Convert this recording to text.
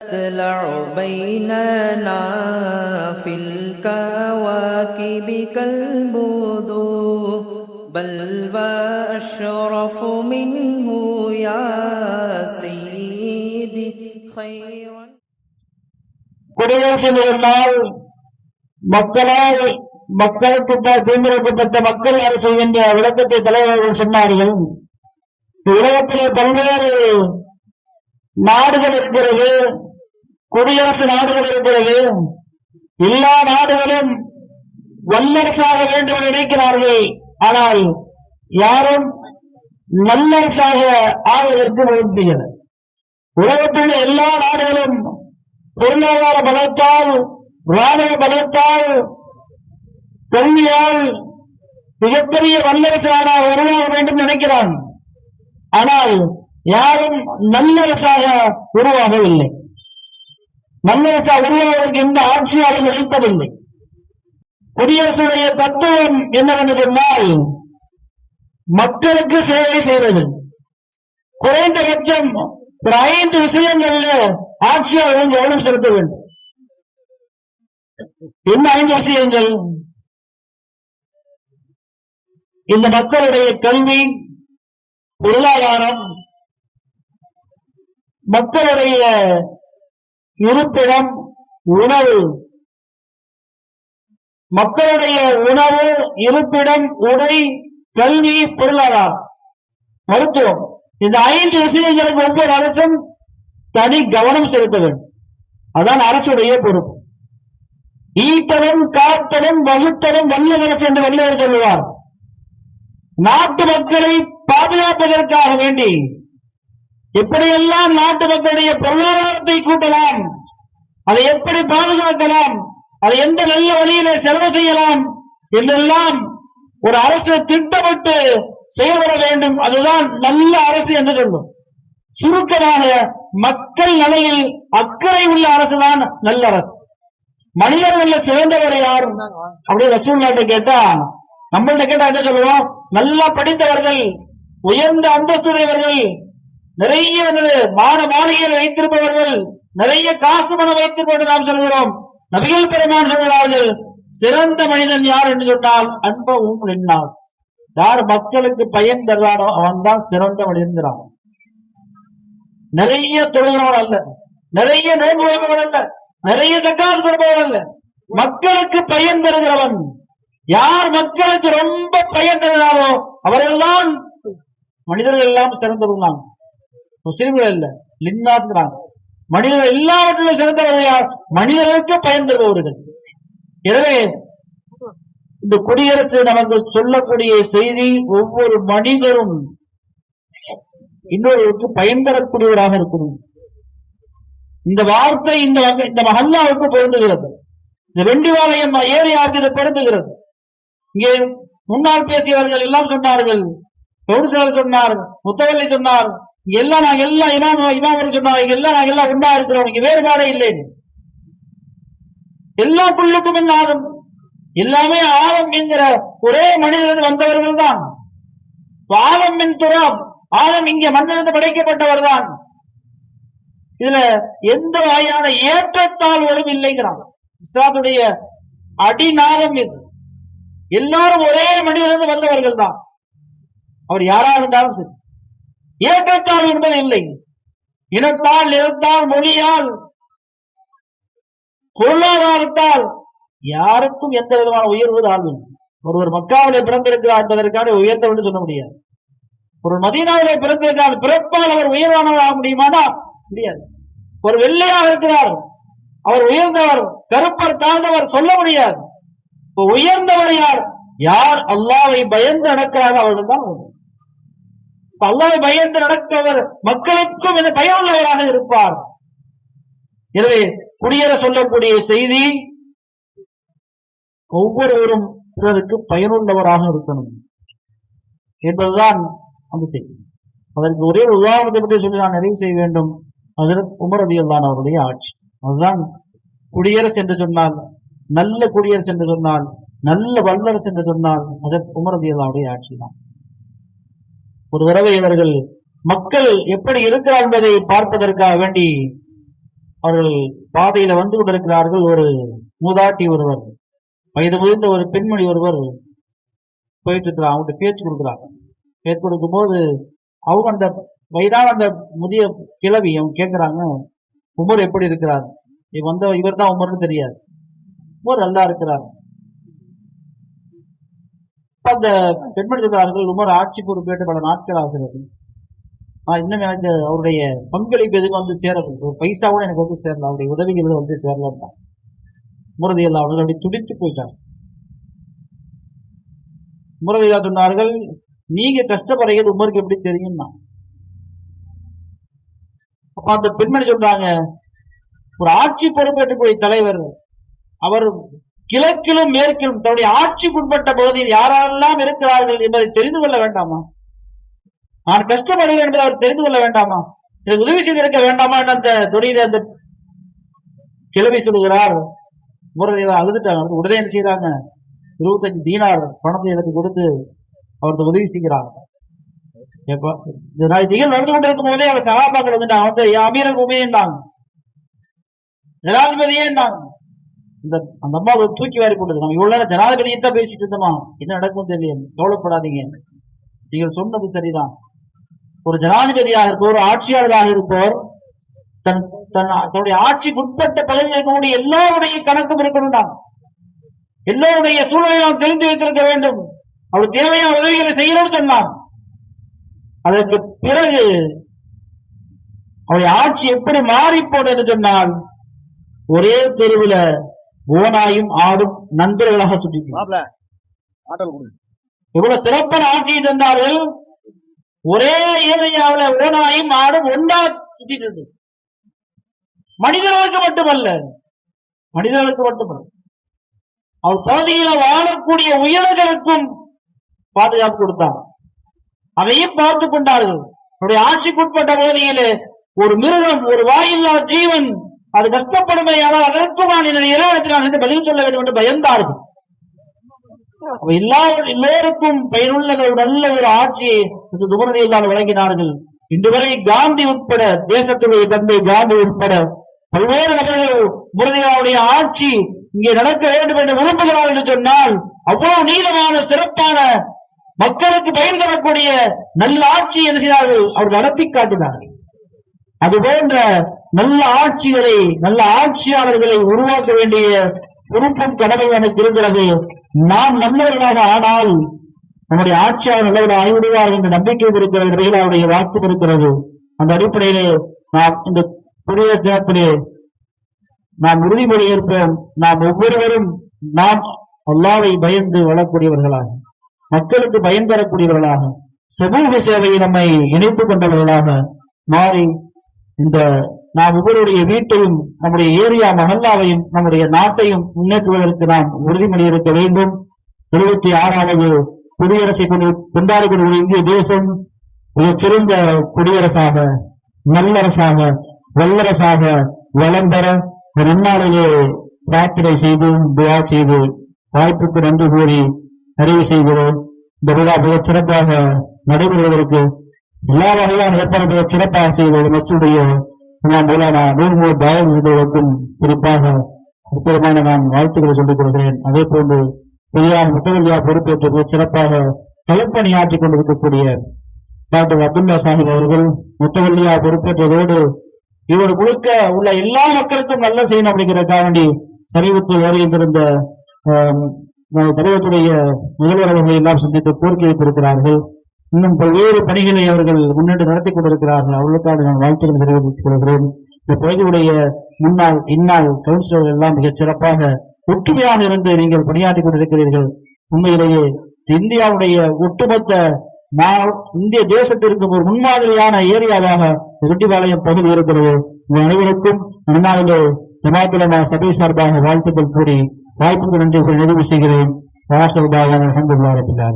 تطلع بيننا في الكواكب كالبدور بل وأشرف منه يا سيدي خيرا குடியரசு சொன்னால் மக்களால் மக்களுக்கு ப- தேர்ந்தெடுக்கப்பட்ட மக்கள் அரசு என்ற விளக்கத்தை தலைவர்கள் சொன்னார்கள் உலகத்திலே பல்வேறு நாடுகள் இருக்கிறது குடியரசு நாடுகள் இருக்கிறது எல்லா நாடுகளும் வல்லரசாக வேண்டும் நினைக்கிறார்கள். ஆனால் யாரும் நல்லரசாக ஆவதற்கு முயற்சி செய்கிறது உலகத்தில் எல்லா நாடுகளும் பொருளாதார பலத்தால் ராணுவ பலத்தால் கல்வியால் மிகப்பெரிய வல்லரசு நாடாக உருவாக வேண்டும் நினைக்கிறான். ஆனால் யாரும் நல்லரசாக உருவாகவில்லை. நல்லரசாக உருவாவதற்கு எந்த ஆட்சியாளரும் அளிப்பதில்லை குடியரசுடைய தத்துவம் என்னவென்று சொன்னால் மக்களுக்கு சேவை செய்வது. குறைந்தபட்சம் ஒரு ஐந்து விஷயங்களில் ஆட்சியாளர்கள் கவனம் செலுத்த வேண்டும். என்ன ஐந்து விஷயங்கள்? இந்த மக்களுடைய கல்வி பொருளாதாரம் மக்களுடைய இருப்பிடம் உணவு மக்களுடைய உணவு இருப்பிடம் உடை கல்வி பொருளாதாரம். மருத்துவம். இந்த ஐந்து விஷயங்களுக்கு ஒவ்வொரு அரசும் தனி கவனம் செலுத்த வேண்டும். அதான் அரசுடைய பொறுப்பு. ஈட்டலும் காத்தலும் வகுத்தலும் வல்லரசு என்று வல்லவர் சொல்லுவார். நாட்டு மக்களை பாதுகாப்பதற்காக வேண்டி எப்படியெல்லாம் நாட்டு மக்களுடைய பொருளாதாரத்தை கூட்டலாம்? அதை எப்படி பாதுகாக்கலாம்? அதை எந்த நல்ல வழியில செலவு செய்யலாம்? என்றெல்லாம் ஒரு அரசு திட்டமிட்டு செயல்பட வேண்டும்? அதுதான் நல்ல அரசு என்று சொல்லும். சுருக்கமாக மக்கள் நலையில் அக்கறை உள்ள அரசுதான் நல்ல அரசு. மனிதர்கள் சிறந்தவர் யார்? அப்படி ரசூல் நாட்டை கேட்டா நம்மள்கிட்ட கேட்டா என்ன சொல்லுவோம்? நல்லா படித்தவர்கள் உயர்ந்த அந்தஸ்துடையவர்கள் நிறைய என்னது மான மாளிகையில் வைத்திருப்பவர்கள் நிறைய காசு பணம் வைத்திருப்பவர்கள் நாம் சொல்கிறோம். நபிகள் பெருமான் சொல்கிறார்கள் சிறந்த மனிதன் யார் என்று சொன்னால் அன்பவும் லின்னாஸ் யார் மக்களுக்கு பயன் தருவானோ அவன் தான் சிறந்த மனிதன்கிறான். நிறைய தொழுகிறவன் அல்ல நிறைய நோன்பு வைப்பவன் அல்ல நிறைய சக்காத்து கொடுப்பவன் அல்ல. மக்களுக்கு பயன் தருகிறவன் யார் மக்களுக்கு ரொம்ப பயன் தருகிறாரோ அவரெல்லாம் மனிதர்கள் எல்லாம் சிறந்தவர்களாம். முஸ்லிம்கள் இல்ல லின்னாஸ்ங்கிறாங்க மனிதர்கள் எல்லாவற்றிலும் சிறந்தவர்கள் யார் மனிதர்களுக்கு பயன் தருபவர்கள். எனவே இந்த குடியரசு நமக்கு சொல்லக்கூடிய செய்தி ஒவ்வொரு மனிதரும் இன்னொருவருக்கு பயன் தரக்கூடியவராக இருக்கணும். இந்த வார்த்தை இந்த இந்த மஹல்லாவுக்கு பொருந்துகிறது. இந்த வெண்டிவாளையம் ஏரியாவுக்கு இது பொருந்துகிறது. இங்கே முன்னால் பேசியவர்கள் எல்லாம் சொன்னார்கள். கவுன்சிலர் சொன்னார் முத்தவல்லி சொன்னார். எல்லாம் நாங்க எல்லாம் இமாம் இமாமர் சொன்னாங்க. எல்லாம் நாங்க எல்லாம் ஒன்றா இருக்கிறோம். இங்க வேறுபாடே இல்லை. எல்லா புல்லுக்கும் ஆதம் எல்லாமே ஆதம் என்கிற ஒரே மனிதர் வந்தவர்கள் தான். ஆதம் மின் துறாம் ஆதம் இங்க மண்ணிலிருந்து படைக்கப்பட்டவர் தான். இதுல எந்த வகையான ஏற்றத்தாழ்வுகளும் இல்லைங்கிறான். இஸ்லாத்துடைய அடிநாதம் இது. எல்லாரும் ஒரே மனிதனிலிருந்து வந்தவர்கள் தான். அவர் யாரா இருந்தாலும் சரி. ஏற்றத்தாழ்வு என்பது இல்லை. இனத்தால் நிறத்தால் மொழியால் பொருளாதாரத்தால் யாருக்கும் எந்த விதமான உயர்வு தாழ்வு ஒருவர் மக்காவிலே பிறந்திருக்கிறார் என்பதற்கான உயர்ந்தவர் சொல்ல முடியாது. ஒரு மதீனாவிலே பிறந்திருக்காது பிறப்பால் அவர் உயர்வானவர் ஆக முடியுமானா? முடியாது. ஒரு வெள்ளையாக இருக்கிறார் அவர் உயர்ந்தவர் கருப்பர் தாழ்ந்தவர் சொல்ல முடியாது. உயர்ந்தவர் யார்? யார் அல்லாவை பயந்து நடக்கிறார் அவர்கள் தான் அல்லாஹ் பயந்து நடப்பவர் மக்களுக்கும் என பயனுள்ளவராக இருப்பார். எனவே குடியேற சொல்லக்கூடிய செய்தி ஒவ்வொருவரும் பிறருக்கு பயனுள்ளவராக இருக்கணும் என்பதுதான் அந்த செய்தி. அதற்கு ஒரே உதாரணத்தை பற்றி சொல்லி நான் நிறைவு செய்ய வேண்டும். அதற்கு உமரதியல்லான் அவருடைய ஆட்சி. அதுதான் குடியரசு என்று சொன்னால் நல்ல குடியரசு என்று சொன்னால் நல்ல வல்லரசு என்று சொன்னால் அதற்கு உமரதியல்லாவுடைய ஆட்சி தான் ஒரு தடவை இவர்கள் மக்கள் எப்படி இருக்கிறார் என்பதை பார்ப்பதற்காக வேண்டி அவர்கள் பாதையில வந்து கொண்டிருக்கிறார்கள். ஒரு மூதாட்டி ஒருவர் வயது முதிர்ந்த ஒரு பெண்மணி ஒருவர் போயிட்டு இருக்கிறார். அவங்ககிட்ட பேச்சு கொடுக்குறாங்க பேச்சு கொடுக்கும்போது அவங்க அந்த வயதான அந்த முதிய கிழவி அவங்க கேட்குறாங்க உமர் எப்படி இருக்கிறார்? இவ வந்த இவர் தான் உமர்னு தெரியாது. உமர் நல்லா இருக்கிறார். அந்த பெண்மணி சொல்றார்கள் உமர் ஆட்சி பொறுப்பேற்று பல நாட்கள் ஆகிறது நான் இன்னும் எனக்கு அவருடைய பங்களிப்பு எதுவும் வந்து சேரல ஒரு பைசா கூட எனக்கு வந்து சேரல. அவருடைய உதவிகள் வந்து சேரலன்னா. முரதியல்லா அவர்கள் அப்படி துடித்து போயிட்டார். முரதியா சொன்னார்கள் நீங்க கஷ்டப்படுறது உமருக்கு எப்படி தெரியும்னா? அப்ப அந்த பெண்மணி சொல்றாங்க ஒரு ஆட்சி பொறுப்பேற்றக்கூடிய தலைவர் அவர் கிழக்கிலும் மேற்கிலும் தன்னுடைய ஆட்சிக்குட்பட்ட பகுதியில் யாரெல்லாம் இருக்கிறார்கள் என்பதை தெரிந்து கொள்ள வேண்டாமா? நான் கஷ்டப்படுகிறேன் என்பதை அவர் தெரிந்து கொள்ள வேண்டாமா? எனக்கு உதவி செய்திருக்க வேண்டாமா? என்ற அந்த துணியில அந்த கிளவி சொல்லுகிறார். முரளியை அழுதுட்டாங்க. உடனே என்ன செய்யறாங்க இருபத்தஞ்சு தீனார் பணத்தை எனக்கு கொடுத்து அவருக்கு உதவி செய்கிறாங்க நிகழ்வு நடந்து கொண்டிருக்கும் போதே அவர் சகாபாக்கள் வந்துட்டாங்க. வந்து அமீரல் உமையன்றாங்க ஜனாதிபதியே இந்த அந்த அம்மாவை தூக்கி வாரி போட்டது. நம்ம இவ்வளவு நேரம் ஜனாதிபதியிட்ட தான் பேசிட்டு இருந்தோமா? என்ன நடக்கும் தெரியும் கவலைப்படாதீங்க. நீங்கள் சொன்னது சரிதான். ஒரு ஜனாதிபதியாக இருப்போர் ஆட்சியாளராக இருப்போர் தன் தன் தன்னுடைய ஆட்சிக்கு உட்பட்ட பகுதியில் இருக்கக்கூடிய எல்லாருடைய கணக்கும் இருக்கணும்டா எல்லோருடைய சூழலை நாம் தெரிந்து வைத்திருக்க வேண்டும். அவருக்கு தேவையான உதவிகளை செய்யணும்னு சொன்னான் அதற்கு பிறகு அவருடைய ஆட்சி எப்படி மாறிப்போடு என்று சொன்னால் ஒரே தெருவில் ஓனாயும் ஆடும் நண்பர்களாக சுற்றி எவ்வளவு சிறப்பான ஆட்சியை தந்தார்கள். ஒரே ஏரியாவில் ஓனாயும் ஆடும் ஒன்றா சுத்திட்டு இருந்தது. மனிதர்களுக்கு மட்டுமல்ல மனிதர்களுக்கு மட்டுமல்ல. அவர் பகுதியில வாழக்கூடிய உயிர்களுக்கும் பாதுகாப்பு கொடுத்தார். அதையும் பார்த்து கொண்டார்கள். அவருடைய ஆட்சிக்குட்பட்ட பகுதியிலே ஒரு மிருகம் ஒரு வாயில்லா ஜீவன் அது கஷ்டப்படுமே ஆனால் அதற்கும் நான் என்னுடைய இறைவனத்தில் நான் என்று பதில் சொல்ல வேண்டும் என்று பயந்தார்கள் எல்லா எல்லோருக்கும் பயனுள்ள ஒரு நல்ல ஒரு ஆட்சியை துபரதையில் வழங்கினார்கள். இன்று வரை காந்தி உட்பட தேசத்துடைய தந்தை காந்தி உட்பட பல்வேறு நபர்கள் முரதியாவுடைய ஆட்சி இங்கே நடக்க வேண்டும் என்று விரும்புகிறார் என்று சொன்னால் அவ்வளவு நீளமான சிறப்பான மக்களுக்கு பயன் தரக்கூடிய நல்ல ஆட்சி என்ன செய்தார்கள்? அவர் நடத்தி காட்டினார்கள். அது போன்ற நல்ல ஆட்சிகளை நல்ல ஆட்சியாளர்களை உருவாக்க வேண்டிய பொறுப்பும் கடமை எனக்கு இருக்கிறது. நாம் நல்லவர்களாக ஆனால் நம்முடைய ஆட்சியாளர் நல்லவர்கள் ஆகிவிடுவார் என்ற நம்பிக்கை இருக்கிறது அவருடைய வாக்கு இருக்கிறது. அந்த அடிப்படையிலே நாம் இந்த குடியரசு தினத்திலே நாம் உறுதிமொழி ஏற்போம். நாம் ஒவ்வொருவரும் நாம் அல்லாவை பயந்து வளரக்கூடியவர்களாக மக்களுக்கு பயன் தரக்கூடியவர்களாக சமூக சேவையை நம்மை இணைத்துக் கொண்டவர்களாக மாறி இந்த நாம் ஒவ்வொருடைய வீட்டையும் நம்முடைய ஏரியா மகல்லாவையும் நம்முடைய நாட்டையும் முன்னேற்றுவதற்கு நாம் உறுதிமொழி எடுக்க வேண்டும். எழுபத்தி ஆறாவது குடியரசை கொண்டாடி கொண்டிருக்கிற இந்திய தேசம் மிகச்சிறந்த குடியரசாக நல்லரசாக வல்லரசாக வளம் பெற இந்நாளிலே பிரார்த்தனை செய்து துவா செய்து வாய்ப்புக்கு நன்றி கூறி நிறைவு செய்கிறோம். இந்த விழா மிகச் சிறப்பாக நடைபெறுவதற்கு எல்லா வகையான ஏற்பாடுகளை சிறப்பாக செய்த மசூடைய மூலானா நூறு குறிப்பாக அற்புதமான நான் வாழ்த்துக்களை சொல்லிக் கொள்கிறேன். அதே போன்று பெரியார் முத்தவல்லியா பொறுப்பேற்று சிறப்பாக களப்பணியாற்றிக் கொண்டிருக்கக்கூடிய டாக்டர் அப்துல்லா சாஹிப் அவர்கள் முத்தவல்லியா பொறுப்பேற்றதோடு இவர் முழுக்க உள்ள எல்லா மக்களுக்கும் நல்ல செய்யணும் அப்படிங்கிறதுக்காக வேண்டி சமீபத்தில் வருகின்றிருந்த தமிழகத்துடைய முதல்வர் அவர்களை எல்லாம் சந்தித்து கோரிக்கை வைத்திருக்கிறார்கள். இன்னும் பல்வேறு பணிகளை அவர்கள் முன்னெடுத்து நடத்தி கொண்டிருக்கிறார்கள். அவர்களுக்காக நான் வாழ்த்துக்கள் தெரிவித்துக் கொள்கிறேன். இந்த பகுதியுடைய முன்னாள் இந்நாள் கவுன்சிலர்கள் எல்லாம் மிகச் சிறப்பாக ஒற்றுமையாக இருந்து நீங்கள் பணியாற்றிக் கொண்டிருக்கிறீர்கள். உண்மையிலேயே இந்தியாவுடைய ஒட்டுமொத்த இந்திய தேசத்திற்கு ஒரு முன்மாதிரியான ஏரியாவாக ரெட்டிபாளையம் பகுதி இருக்கிறது. உங்கள் அனைவருக்கும் முன்னாளிலே ஜமாத்துலமா சபை சார்பாக வாழ்த்துக்கள் கூறி வாய்ப்புக்கு நன்றி நிறைவு செய்கிறேன். வாசல் பாகன் அஹமதுல்லா